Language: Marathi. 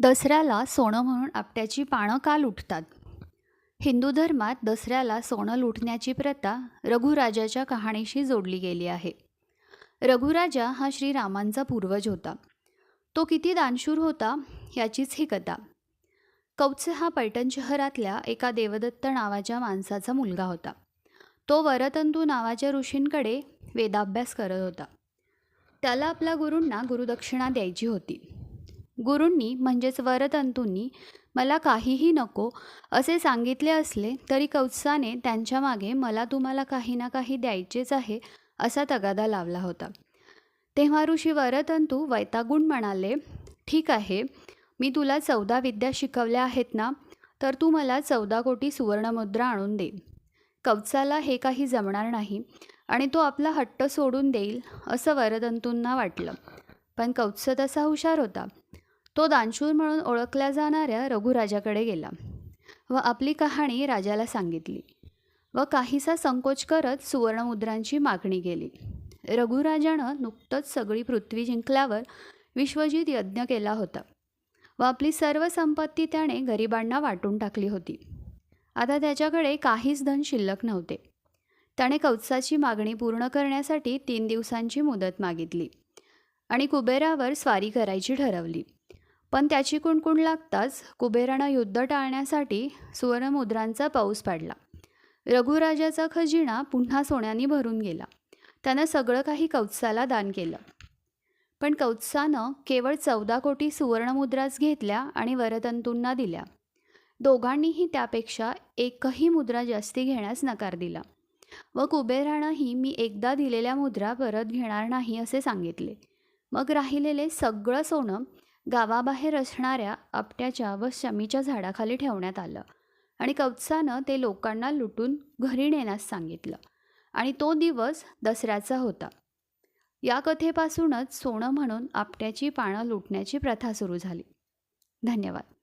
दसऱ्याला सोनं म्हणून आपट्याची पानं का लुटतात? हिंदू धर्मात दसऱ्याला सोनं लुटण्याची प्रथा रघुराजाच्या कहाणीशी जोडली गेली आहे. रघुराजा हा श्रीरामांचा पूर्वज होता. तो किती दानशूर होता याचीच ही कथा. कौत्स हा पैठण शहरातल्या एका देवदत्त नावाच्या माणसाचा मुलगा होता. तो वरतंतू नावाच्या ऋषींकडे वेदाभ्यास करत होता. त्याला आपल्या गुरूंना गुरुदक्षिणा द्यायची होती. गुरूंनी म्हणजेच वरतंतूंनी मला काहीही नको असे सांगितले असले तरी कौत्साने त्यांच्या मागे मला तुम्हाला काही ना काही द्यायचेच आहे असा तगादा लावला होता. तेव्हा ऋषी वरतंतू वैतागुण म्हणाले ठीक आहे मी तुला चौदा विद्या शिकवल्या आहेत ना तर तू मला चौदा कोटी सुवर्णमुद्रा आणून दे. कवचाला हे काही जमणार नाही आणि तो आपला हट्ट सोडून देईल असं वरदंतूंना वाटलं. पण कौत्स तसा हुशार होता. तो दानशूर म्हणून ओळखल्या जाणाऱ्या रघुराजाकडे गेला व आपली कहाणी राजाला सांगितली व काहीसा संकोच करत सुवर्णमुद्रांची मागणी केली. रघुराजानं नुकतंच सगळी पृथ्वी जिंकल्यावर विश्वजित यज्ञ केला होता व आपली सर्व संपत्ती त्याने गरिबांना वाटून टाकली होती. आता त्याच्याकडे काहीच धन शिल्लक नव्हते. त्याने कवचाची मागणी पूर्ण करण्यासाठी तीन दिवसांची मुदत मागितली आणि कुबेरावर स्वारी करायची ठरवली. पण त्याची कुणकुण लागताच कुबेरानं युद्ध टाळण्यासाठी सुवर्णमुद्रांचा पाऊस पाडला. रघुराजाचा खजिना पुन्हा सोन्याने भरून गेला. त्यानं सगळं काही कौत्साला दान केलं. पण कौत्सानं केवळ चौदा कोटी सुवर्णमुद्राच घेतल्या आणि वरतंतूंना दिल्या. दोघांनीही त्यापेक्षा एकही मुद्रा जास्ती घेण्यास नकार दिला. व कुबेरानंही मी एकदा दिलेल्या मुद्रा परत घेणार नाही असे सांगितले. मग राहिलेले सगळं सोनं गावाबाहेर असणाऱ्या आपट्याच्या व शमीच्या झाडाखाली ठेवण्यात आलं आणि कवचानं ते लोकांना लुटून घरी नेण्यास सांगितलं. आणि तो दिवस दसऱ्याचा होता. या कथेपासूनच सोनं म्हणून आपट्याची पानं लुटण्याची प्रथा सुरू झाली. धन्यवाद.